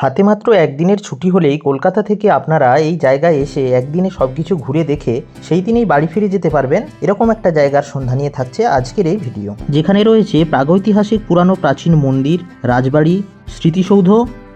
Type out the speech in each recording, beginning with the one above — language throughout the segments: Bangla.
হাতে মাত্র একদিনের ছুটি হলেই কলকাতা থেকে আপনারা এই জায়গায় এসে একদিনে সব কিছু ঘুরে দেখে সেই দিনেই বাড়ি ফিরে যেতে পারবেন। এরকম একটা জায়গার সন্ধান নিয়ে থাকছে আজকের এই ভিডিও। যেখানে রয়েছে প্রাগৈতিহাসিক, পুরানো, প্রাচীন মন্দির, রাজবাড়ি, স্মৃতিসৌধ,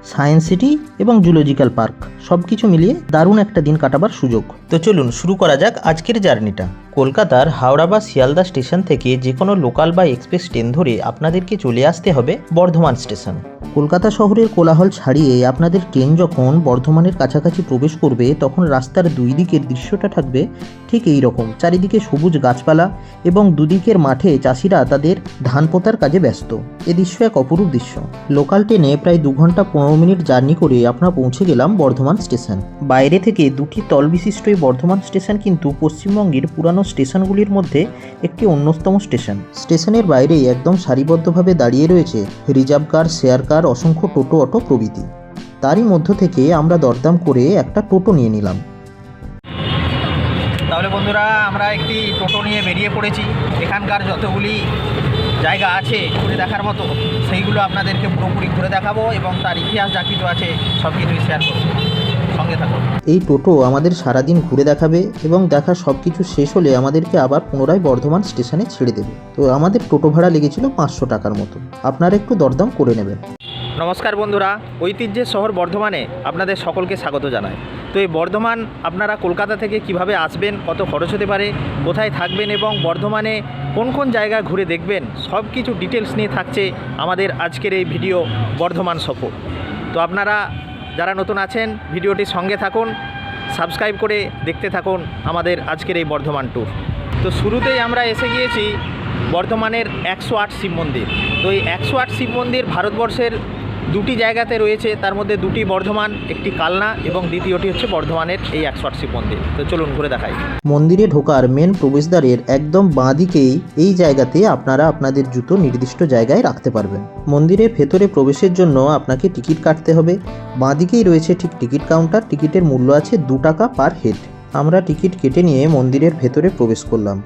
সায়েন্স সিটি এবং জুলজিক্যাল পার্ক। সব কিছু মিলিয়ে দারুণ একটা দিন কাটাবার সুযোগ। তো চলুন শুরু করা যাক আজকের জার্নিটা। কলকাতার হাওড়া বা শিয়ালদা স্টেশন থেকে যে কোনো লোকাল বা এক্সপ্রেস ট্রেন ধরে আপনাদেরকে চলে আসতে হবে বর্ধমান স্টেশন। কলকাতা শহরের কোলাহল ছাড়িয়ে আপনাদের ট্রেন যখন বর্ধমানের কাছাকাছি প্রবেশ করবে, তখন রাস্তার দুই দিকের দৃশ্যটা থাকবে ঠিক এই রকম। চারিদিকে সবুজ গাছপালা এবং দুদিকের মাঠে চাষিরা তাদের ধান পোতার কাজে ব্যস্ত। এ দৃশ্য এক অপরূপ দৃশ্য। লোকাল ট্রেনে প্রায় দু ঘণ্টা পনেরো মিনিট জার্নি করে আমরা পৌঁছে গেলাম বর্ধমান স্টেশন। বাইরে থেকে দুটি তল বিশিষ্ট এই বর্ধমান স্টেশন কিন্তু পশ্চিমবঙ্গের পুরানো স্টেশনগুলির মধ্যে একটি অন্যতম স্টেশন। স্টেশনের বাইরেই একদম সারিবদ্ধভাবে দাঁড়িয়ে রয়েছে রিজার্ভ কার শেয়ার কার অসংখ্য টোটো অটো প্রভৃতি। তারই মধ্য থেকে আমরা দরদাম করে একটা টোটো নিয়ে নিলাম। তাহলে বন্ধুরা আমরা একটি টোটো নিয়ে বেরিয়ে পড়েছি। এখানকার যতগুলি জায়গা আছে ঘুরে দেখার মতো সেইগুলো আপনাদেরকে পুরোপুরি ঘুরে দেখাবো এবং তার ইতিহাস যা কিছু আছে সব কিছুই শেয়ার করব। সঙ্গে থাকুন এই টোটো আমাদের সারাদিন ঘুরে দেখাবে এবং দেখা সব কিছু শেষ হলে আমাদেরকে আবার পুনরায় বর্ধমান স্টেশনে ছেড়ে দেবে। তো আমাদের টোটো ভাড়া লেগেছিল পাঁচশো টাকার মতো। আপনারা একটু দরদাম করে নেবেন। নমস্কার বন্ধুরা ঐতিহ্যের শহর বর্ধমানে আপনাদের সকলকে স্বাগত জানাই। তো এই বর্ধমান আপনারা কলকাতা থেকে কীভাবে আসবেন কত খরচ হতে পারে কোথায় থাকবেন এবং বর্ধমানে কোন কোন জায়গা ঘুরে দেখবেন সব কিছু ডিটেলস নিয়ে থাকছে আমাদের আজকের এই ভিডিও বর্ধমান সফর। তো আপনারা যারা নতুন আছেন, ভিডিওটি সঙ্গে থাকুন, সাবস্ক্রাইব করে দেখতে থাকুন আমাদের আজকের এই বর্ধমান ট্যুর তো শুরুতেই আমরা এসে গিয়েছি বর্ধমানের একশো আট শিব মন্দির। তো এই একশো আট শিব মন্দির ভারতবর্ষের দুটি জায়গাতে রয়েছে, তার মধ্যে দুটি বর্ধমান, একটি কালনা এবং দ্বিতীয়টি হচ্ছে বর্ধমানের এই একশো আট শিব মন্দির। তো চলুন ঘুরে দেখাই। মন্দিরে ঢোকার মেন প্রবেশদ্বারের একদম বাঁ দিকেই এই জায়গাতে আপনারা আপনাদের জুতো নির্দিষ্ট জায়গায় রাখতে পারবেন। মন্দিরের ভেতরে প্রবেশের জন্য আপনাকে টিকিট কাটতে হবে। বাঁ দিকেই রয়েছে ঠিক টিকিট কাউন্টার, টিকিটের মূল্য আছে দু টাকা পার হেড। আমরা টিকিট কেটে নিয়ে মন্দিরের ভেতরে প্রবেশ করলাম।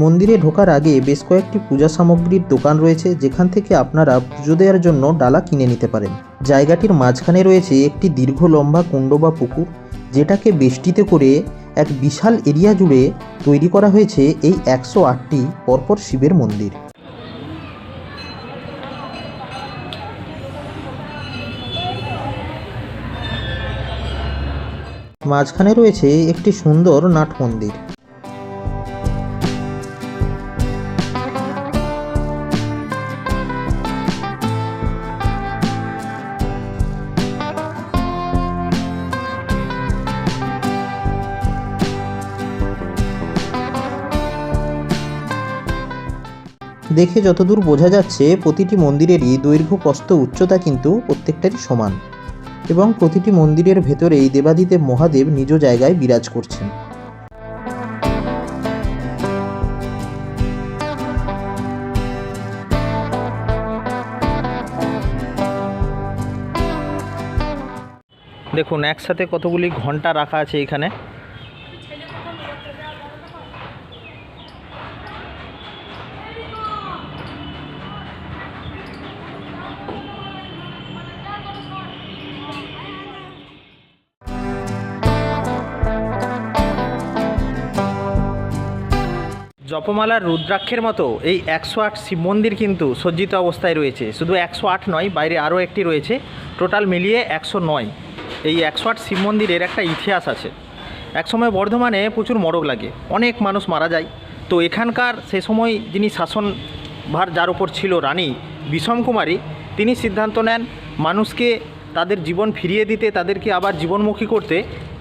মন্দিরে ঢোকার আগে বেশ কয়েকটি পূজা সামগ্রীর দোকান রয়েছে, যেখান থেকে আপনারা পুজো দেওয়ার জন্য ডালা কিনে নিতে পারেন। জায়গাটির মাঝখানে রয়েছে একটি দীর্ঘ লম্বা কুণ্ড বা পুকুর, যেটাকে বেষ্টিতে করে এক বিশাল এরিয়া জুড়ে তৈরি করা হয়েছে এই একশো আটটি পরপর শিবের মন্দির। মাঝখানে রয়েছে একটি সুন্দর নাট মন্দির। দেখে যতদূর বোঝা যাচ্ছে, প্রতিটি মন্দিরেরই দৈর্ঘ্য, প্রস্থ, উচ্চতা কিন্তু প্রত্যেকটারই সমান এবং প্রতিটি মন্দিরের ভেতরেই দেবাদিদেব মহাদেব নিজ জায়গায় বিরাজ করছেন। দেখুন, একসাথে কতগুলি ঘণ্টা রাখা আছে এখানে। জপমালার রুদ্রাক্ষের মতো এই একশো আট শিব মন্দির কিন্তু সজ্জিত অবস্থায় রয়েছে। শুধু একশো আট নয়, বাইরে আরও একটি রয়েছে। টোটাল মিলিয়ে একশো নয়। এই একশো আট শিব মন্দিরের একটা ইতিহাস আছে। একসময় বর্ধমানে প্রচুর মরগ লাগে। অনেক মানুষ মারা যায়। তো এখানকার সে সময় যিনি শাসন ভার যার উপর ছিল রানী বিষম কুমারী, তিনি সিদ্ধান্ত নেন মানুষকে তাদের জীবন ফিরিয়ে দিতে, তাদেরকে আবার জীবনমুখী করতে।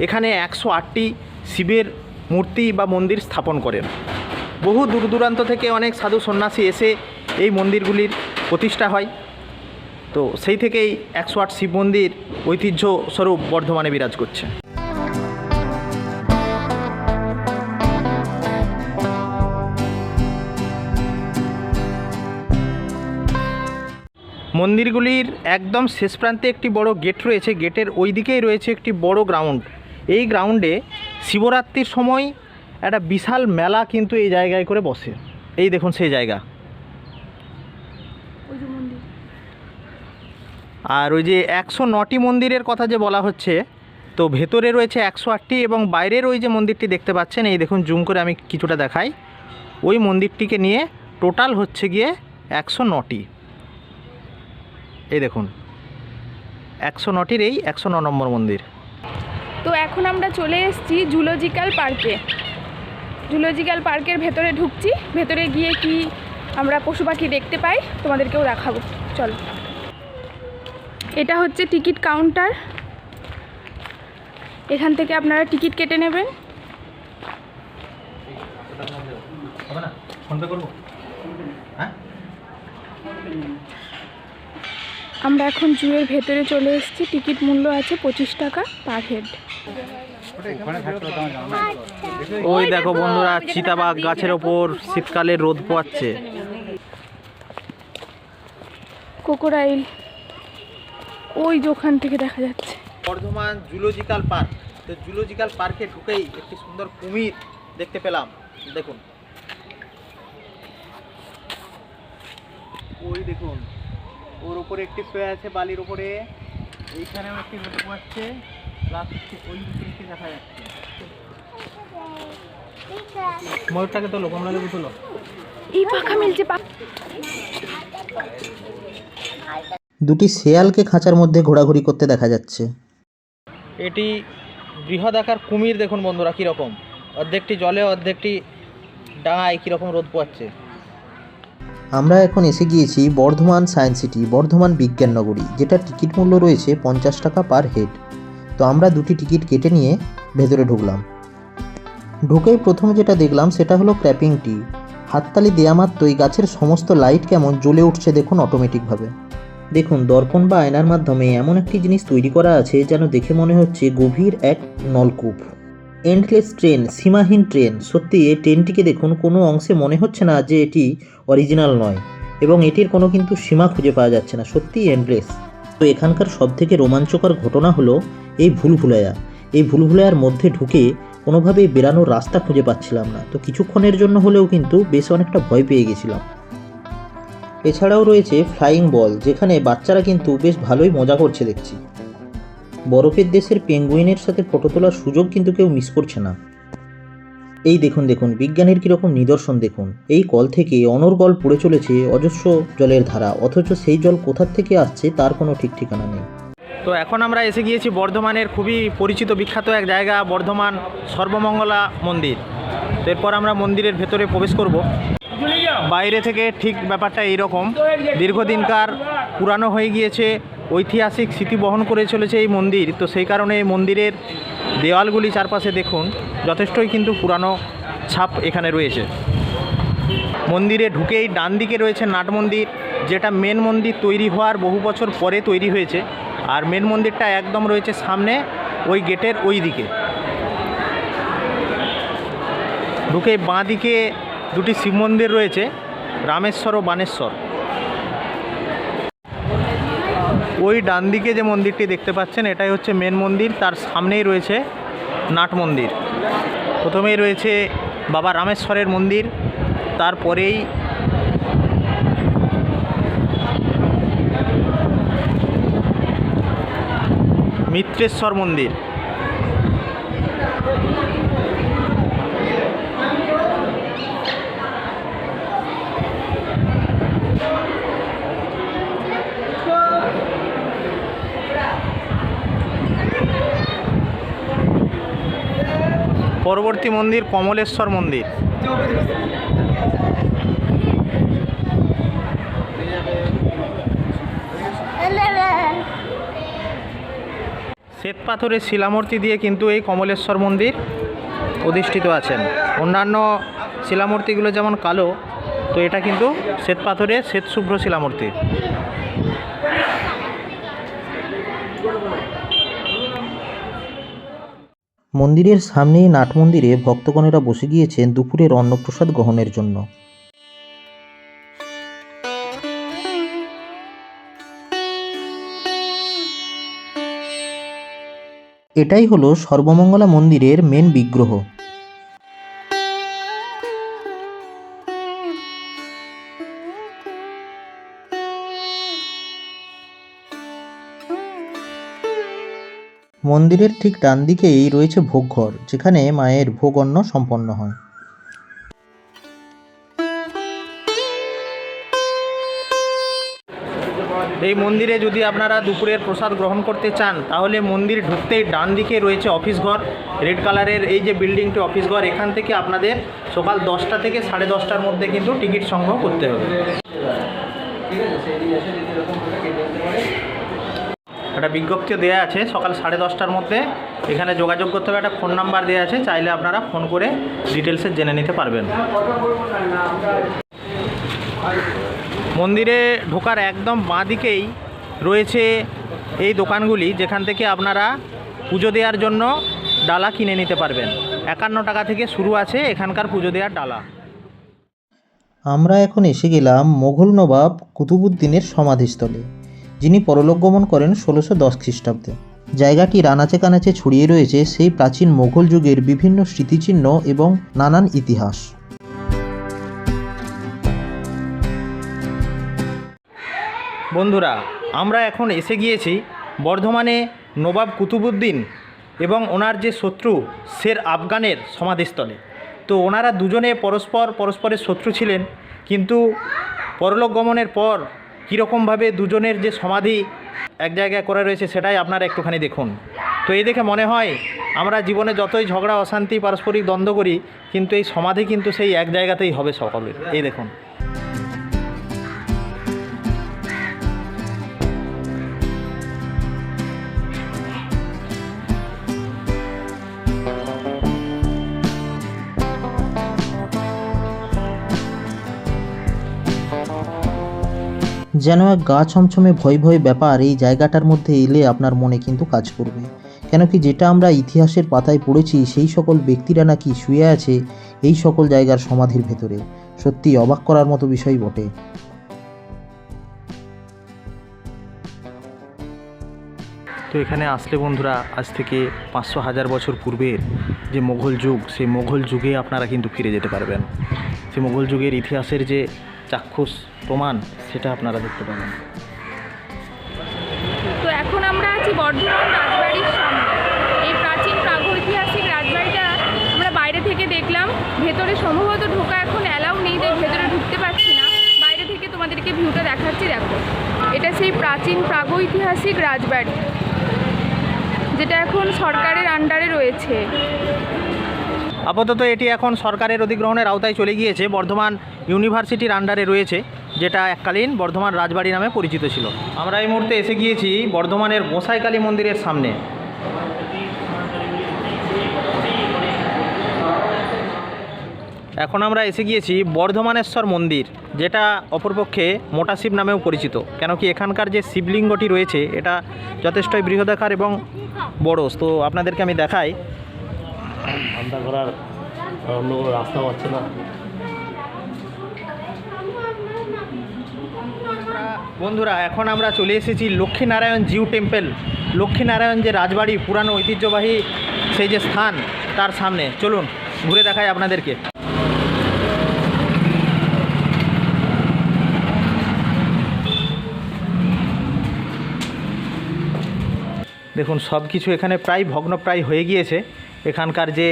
এখানে একশো আটটি শিবের মূর্তি বা মন্দির স্থাপন করেন। বহু দূর দূরান্ত থেকে অনেক সাধু সন্ন্যাসী এসে এই মন্দিরগুলির প্রতিষ্ঠা হয়। তো সেই থেকেই একশো আট শিব মন্দির ঐতিহ্য স্বরূপ বর্ধমানে বিরাজ করছে। মন্দিরগুলির একদম শেষ প্রান্তে একটি বড় গেট রয়েছে। গেটের ওই দিকেই রয়েছে একটি বড় গ্রাউন্ড। এই গ্রাউন্ডে শিবরাত্রির সময় একটা বিশাল মেলা কিন্তু এই জায়গায় করে বসে। এই দেখুন সেই জায়গা। আর ওই যে একশো নটি মন্দিরের কথা যে বলা হচ্ছে তো ভেতরে রয়েছে একশো আটটি এবং বাইরের ওই যে মন্দিরটি দেখতে পাচ্ছেন এই দেখুন জুম করে আমি কিছুটা দেখাই। ওই মন্দিরটিকে নিয়ে টোটাল হচ্ছে গিয়ে একশো নটি। এই দেখুন একশো নটির এই একশো ন নম্বর মন্দির। তো এখন আমরা চলে এসেছি জুলজিক্যাল পার্কে। জুলজিক্যাল পার্কের ভেতরে ঢুকছি। ভেতরে গিয়ে কি আমরা পশু পাখি দেখতে পাই তোমাদেরকেও দেখাবো। চলো। এটা হচ্ছে টিকিট কাউন্টার। এখান থেকে আপনারা টিকিট কেটে নেবেন। হ্যাঁ? আমরা এখন জুয়ের ভেতরে চলে এসেছি। টিকিট মূল্য আছে পঁচিশ টাকা পার হেড ওই দেখো বন্ধুরা চিতাবাঘ গাছের ওপর শীতকালে রোদ পোয়াচ্ছে। কোকোরাইল ওই যে ওখান থেকে দেখা যাচ্ছে। Bardhaman zoological park. তো জুলজিক্যাল পার্কে ঢুকেই একটি সুন্দর কুমির দেখতে পেলাম। দেখুন। ওই দেখুন। ওর উপরে একটি শুয়ে আছে বালির উপরে। এইখানেও একটি রোদ পোয়াচ্ছে। প্লাস ওই দিকে একটি দেখা যাচ্ছে। ময়ূরটাকে তোলো কমলা লেবু তোলো। এই পাখা মিলছে দুটি শেয়ালকে খাঁচার মধ্যে ঘোরাঘুরি করতে দেখা যাচ্ছে। এটি বৃহদাকার কুমির দেখুন বন্ধুরা কীরকম? অর্ধেকটি জলে অর্ধেকটি ডাঙায় কীরকম রোদ পোয়াচ্ছে আমরা এখন এসে গিয়েছি বর্ধমান সায়েন্স সিটি বর্ধমান বিজ্ঞান নগরী যেটা টিকিট মূল্য রয়েছে পঞ্চাশ টাকা পার হেড। তো আমরা দুটি টিকিট কেটে নিয়ে ভেতরে ঢুকলাম। ঢুকেই প্রথম যেটা দেখলাম সেটা হলো ক্র্যাপিং টি। হাততালি দেয়া মাত্রই গাছের সমস্ত লাইট কেমন জ্বলে উঠছে দেখুন অটোমেটিকভাবে দেখুন, দর্পণ বা আয়নার মাধ্যমে এমন একটি জিনিস তৈরি করা আছে যেন দেখে মনে হচ্ছে গভীর এক নলকূপ। এন্ডলেস ট্রেন সীমাহীন ট্রেন সত্যি, এই ট্রেনটিকে দেখুন, কোনো অংশে মনে হচ্ছে না যে এটি অরিজিনাল নয়। এবং এটির কোনো কিন্তু সীমা খুঁজে পাওয়া যাচ্ছে না। সত্যিই এন্ডলেস তো এখানকার সবথেকে রোমাঞ্চকর ঘটনা হলো এই ভুলভুলাইয়া। এই ভুলভুলাইয়ার মধ্যে ঢুকে কোনোভাবেই বেরানোর রাস্তা খুঁজে পাচ্ছিলাম না। তো কিছুক্ষণের জন্য হলেও কিন্তু বেশ অনেকটা ভয় পেয়ে গেছিলাম। এছাড়াও রয়েছে ফ্লাইং বল, যেখানে বাচ্চারা কিন্তু বেশ ভালোই মজা করছে দেখছি। বরফের দেশের পেঙ্গুইনের সাথে ফটো তোলার সুযোগ কিন্তু কেউ মিস করছে না। এই দেখুন দেখুন, বিজ্ঞানের কীরকম নিদর্শন দেখুন। এই কল থেকে অনর্গল পড়ে চলেছে অজস্র জলের ধারা, অথচ সেই জল কোথার থেকে আসছে তার কোনো ঠিক ঠিকানা নেই। তো এখন আমরা এসে গিয়েছি বর্ধমানের খুবই পরিচিত বিখ্যাত এক জায়গা, বর্ধমান সর্বমঙ্গলা মন্দির। তো এরপর আমরা মন্দিরের ভেতরে প্রবেশ করব। বাইরে থেকে ঠিক ব্যাপারটা এইরকম, দীর্ঘদিনকার পুরানো হয়ে গিয়েছে, ঐতিহাসিক স্মৃতি বহন করে চলেছে এই মন্দির। তো সেই কারণে এই মন্দিরের দেওয়ালগুলি চারপাশে দেখুন, যথেষ্টই কিন্তু পুরানো ছাপ এখানে রয়েছে। মন্দিরে ঢুকেই ডান দিকে রয়েছে নাট মন্দির, যেটা মেন মন্দির তৈরি হওয়ার বহু বছর পরে তৈরি হয়েছে, আর মেন মন্দিরটা একদম রয়েছে সামনে, ওই গেটের ওই দিকে। ঢুকে বাঁ দিকে দুটি শিব মন্দির রয়েছে, রামেশ্বর ও বানেশ্বর। ওই ডান দিকে যে মন্দিরটি দেখতে পাচ্ছেন, এটাই হচ্ছে মেন মন্দির। তার সামনেই রয়েছে নাট মন্দির। প্রথমেই রয়েছে বাবা রামেশ্বরের মন্দির। তারপরেই মিত্রেশ্বর মন্দির। পরবর্তী মন্দির কমলেশ্বর মন্দির। শ্বেত পাথরের শিলামূর্তি দিয়ে কিন্তু এই কমলেশ্বর মন্দির অধিষ্ঠিত আছেন। অন্যান্য শিলামূর্তিগুলো যেমন কালো, তো এটা কিন্তু শ্বেত পাথরের শ্বেত শুভ্র শিলামূর্তি। মন্দিরের সামনেই নাট মন্দিরে ভক্তগণেরা বসে গিয়েছেন দুপুরের অন্নপ্রসাদ গ্রহণের জন্য। এটাই হলো সর্বমঙ্গলা মন্দিরের মেন বিগ্রহ। মন্দিরের ঠিক ডান দিকেই রয়েছে ভোগঘর, যেখানে মায়ের ভোগ অন্ন সম্পন্ন হয়। এই মন্দিরে যদি আপনারা দুপুরের প্রসাদ গ্রহণ করতে চান, তাহলে মন্দির ঢুকতেই ডান দিকে রয়েছে অফিস ঘর। রেড কালারের এই যে বিল্ডিংটি অফিস ঘর, এখান থেকে আপনাদের সকাল দশটা থেকে সাড়ে দশটার মধ্যে কিন্তু টিকিট সংগ্রহ করতে হবে। একটা বিজ্ঞপ্তিও দেওয়া আছে সকাল সাড়ে দশটার মধ্যে। এখানে যোগাযোগ করতে হবে, একটা ফোন নাম্বার দেওয়া আছে, চাইলে আপনারা ফোন করে ডিটেলসে জেনে নিতে পারবেন। মন্দিরে ঢোকার একদম বাঁ দিকেই রয়েছে এই দোকানগুলি, যেখান থেকে আপনারা পুজো দেওয়ার জন্য ডালা কিনে নিতে পারবেন। একান্ন টাকা থেকে শুরু আছে এখানকার পুজো দেওয়ার ডালা। আমরা এখন এসে গেলাম মোঘল নবাব কুতুবুদ্দিনের সমাধিস্থলে। যিনি পরলোক গমন করেন ষোলোশো দশ খ্রিস্টাব্দে। জায়গাটি রানাচে কানাচে ছড়িয়ে রয়েছে সেই প্রাচীন মোঘল যুগের বিভিন্ন স্মৃতিচিহ্ন এবং নানান ইতিহাস। বন্ধুরা, আমরা এখন এসে গিয়েছি বর্ধমানে নবাব কুতুবুদ্দিন এবং ওনার যে শত্রু শের আফগানের সমাধিস্থলে। তো ওনারা দুজনে পরস্পর পরস্পরের শত্রু ছিলেন, কিন্তু পরলোক গমনের পর কীরকমভাবে দুজনের যে সমাধি এক জায়গায় করে রয়েছে সেটাই আপনারা একটুখানি দেখুন। তো এই দেখে মনে হয় আমরা জীবনে যতই ঝগড়া, অশান্তি, পারস্পরিক দ্বন্দ্ব করি, কিন্তু এই সমাধি কিন্তু সেই এক জায়গাতেই হবে সকলের। এই দেখুন। যেন এক গা ছমছমে ভয় ভয় ব্যাপার এই জায়গাটার মধ্যে এলে আপনার মনে কিন্তু কাজ করবে। কেন কি যেটা আমরা ইতিহাসের পাতায় পড়েছি, সেই সকল ব্যক্তিরা নাকি শুয়ে আছে এই সকল জায়গার সমাধির ভেতরে। সত্যি অবাক করার মতো বিষয় বটে। তো এখানে আসলে বন্ধুরা, আজ থেকে পাঁচশো হাজার বছর পূর্বের যে মোঘল যুগ, সেই মোঘল যুগে আপনারা কিন্তু ফিরে যেতে পারবেন। সেই মোঘল যুগের ইতিহাসের যে চাক্ষুষ প্রমাণ, সেটা আপনারা দেখতে পাবেন। তো এখন আমরা আছি বর্ধমান রাজবাড়ির সামনে। এই প্রাচীন প্রাগৈতিহাসিক রাজবাড়িটা আমরা বাইরে থেকে দেখলাম। ভেতরে সম্ভবত ঢোকা এখন অ্যালাউ নেই, তাই ভেতরে ঢুকতে পারছি না। বাইরে থেকে তোমাদেরকে ভিউটা দেখাচ্ছি, দেখো। এটা সেই প্রাচীন প্রাগৈতিহাসিক রাজবাড়ি, যেটা এখন সরকারের আন্ডারে রয়েছে। আপাতত এটি এখন সরকারের অধিগ্রহণের আওতায় চলে গিয়েছে, বর্ধমান ইউনিভার্সিটির আন্ডারে রয়েছে, যেটা এককালীন বর্ধমান রাজবাড়ি নামে পরিচিত ছিল। আমরা এই মুহূর্তে এসে গিয়েছি বর্ধমানের গোসাইকালী মন্দিরের সামনে। এখন আমরা এসে গিয়েছি বর্ধমানেশ্বর মন্দির, যেটা অপরপক্ষে মোটা শিব নামেও পরিচিত কেন কি এখানকার যে শিবলিঙ্গটি রয়েছে, এটা যথেষ্টই বৃহদাকার এবং বড়। তো আপনাদেরকে আমি দেখাই ধান্দা করার অন্য কোনো রাস্তা পাচ্ছে না। বন্ধুরা, এখন আমরা চলে এসেছি লক্ষ্মীনারায়ণ জিউ টেম্পল। লক্ষ্মীনারায়ণ যে রাজবাড়ি, পুরানো ঐতিহ্যবাহী সেই যে স্থান, তার সামনে। চলুন, ঘুরে দেখাই আপনাদেরকে। দেখুন সব কিছু এখানে প্রায় ভগ্নপ্রায় হয়ে গিয়েছে। এখানকার যে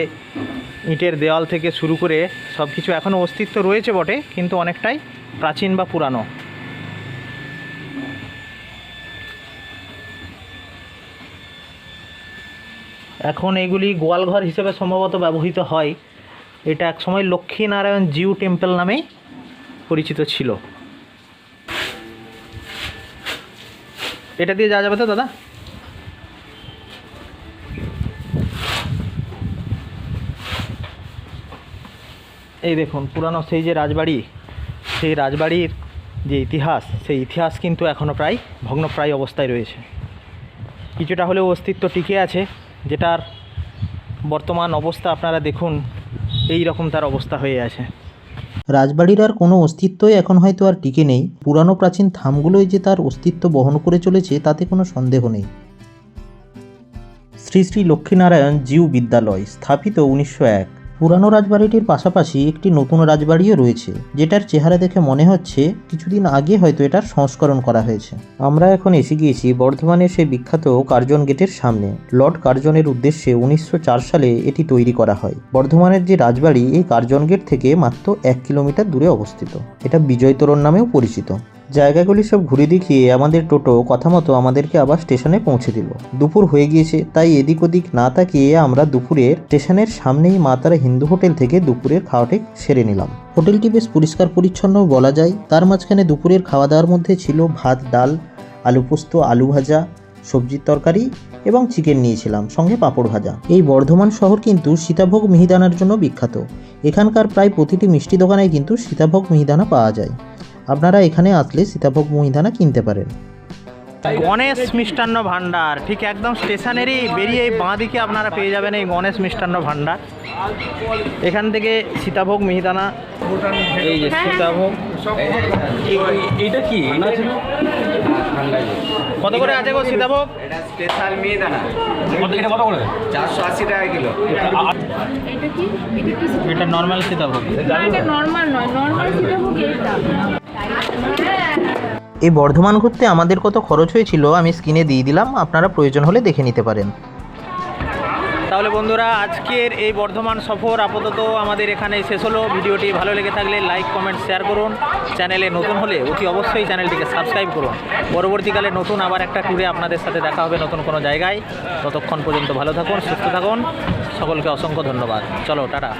ইটের দেওয়াল থেকে শুরু করে সব কিছু এখনও অস্তিত্ব রয়েছে বটে, কিন্তু অনেকটাই প্রাচীন বা পুরানো। এখন এইগুলি গোয়ালঘর হিসেবে সম্ভবত ব্যবহৃত হয়। এটা এক সময় লক্ষ্মীনারায়ণ জিউ টেম্পল নামেই পরিচিত ছিল। এটা দিয়ে যাওয়া যাবে তো, দাদা? এই দেখুন, পুরানো সেই যে রাজবাড়ি, সেই রাজবাড়ির যে ইতিহাস, সেই ইতিহাস কিন্তু এখনও প্রায় ভগ্নপ্রায় অবস্থায় রয়েছে। কিছুটা হলেও অস্তিত্ব টিকে আছে, যেটার বর্তমান অবস্থা আপনারা দেখুন, এই রকম তার অবস্থা হয়ে আছে। রাজবাড়ির আর কোনো অস্তিত্বই এখন হয়তো আর টিকে নেই। পুরানো প্রাচীন থামগুলোই যে তার অস্তিত্ব বহন করে চলেছে, তাতে কোনো সন্দেহ নেই। শ্রী শ্রী লক্ষ্মীনারায়ণ জিউ বিদ্যালয়, স্থাপিত উনিশশো এক। পুরানো রাজবাড়িটির পাশাপাশি একটি নতুন রাজবাড়িও রয়েছে, যেটার চেহারা দেখে মনে হচ্ছে কিছুদিন আগে হয়তো এটার সংস্করণ করা হয়েছে। আমরা এখন এসে গিয়েছি বর্ধমানের সেই বিখ্যাত কার্জন গেটের সামনে। লর্ড কার্জনের উদ্দেশ্যে উনিশশো চার সালে এটি তৈরি করা হয়। বর্ধমানের যে রাজবাড়ি, এই কার্জন গেট থেকে মাত্র এক কিলোমিটার দূরে অবস্থিত। এটা বিজয় তোরণ নামেও পরিচিত। জায়গাগুলি সব ঘুরে দেখিয়ে আমাদের টোটো কথা মতো আমাদেরকে আবার স্টেশনে পৌঁছে দিল। দুপুর হয়ে গিয়েছে, তাই এদিক ওদিক না তাকিয়ে আমরা দুপুরের স্টেশনের সামনেই মা তারা হিন্দু হোটেল থেকে দুপুরের খাওয়াটি সেরে নিলাম। হোটেলটি বেশ পরিষ্কার পরিচ্ছন্ন বলা যায়। তার মাঝখানে দুপুরের খাওয়া দাওয়ার মধ্যে ছিল ভাত, ডাল, আলু পোস্ত, আলু ভাজা, সবজির তরকারি এবং চিকেন নিয়েছিলাম, সঙ্গে পাঁপড় ভাজা। এই বর্ধমান শহর কিন্তু সীতাভোগ মিহিদানার জন্য বিখ্যাত। এখানকার প্রায় প্রতিটি মিষ্টি দোকানে কিন্তু সীতাভোগ মিহিদানা পাওয়া যায়। আপনারা এখানে আসলে সীতাভোগ মহিদানা কিনতে পারেন। গণেশ মিষ্টান্ন ভাণ্ডার ঠিক একদম স্টেশনেরই বেরিয়ে এই বাঁ দিকে আপনারা পেয়ে যাবেন এই গণেশ মিষ্টান্ন ভাণ্ডার। এখান থেকে সীতাভোগ মিহিদানা। এই যে সীতাভোগ। এইটা কি? কত করে আছে গো সীতাভোগ? এটা স্পেশাল মিহিদানা। এটা কত করে? চারশো আশি টাকা কিলো। এটা কি? এটা নর্মাল সীতাভোগ। এটা নর্মাল নয়। নর্মাল সীতাভোগ এটা এই বর্ধমান ঘুরতে আমাদের কত খরচ হয়েছিল আমি স্ক্রিনে দিয়ে দিলাম, আপনারা প্রয়োজন হলে দেখে নিতে পারেন। তাহলে বন্ধুরা, আজকের এই বর্ধমান সফর আপাতত আমাদের এখানে শেষ হলো। ভিডিওটি ভালো লেগে থাকলে লাইক, কমেন্ট, শেয়ার করুন। চ্যানেলে নতুন হলে অতি অবশ্যই চ্যানেলটিকে সাবস্ক্রাইব করুন। পরবর্তীকালে নতুন আবার একটা ট্যুরে আপনাদের সাথে দেখা হবে নতুন কোনো জায়গায়। ততক্ষণ পর্যন্ত ভালো থাকুন, সুস্থ থাকুন। সকলকে অসংখ্য ধন্যবাদ। চলো, টাটা।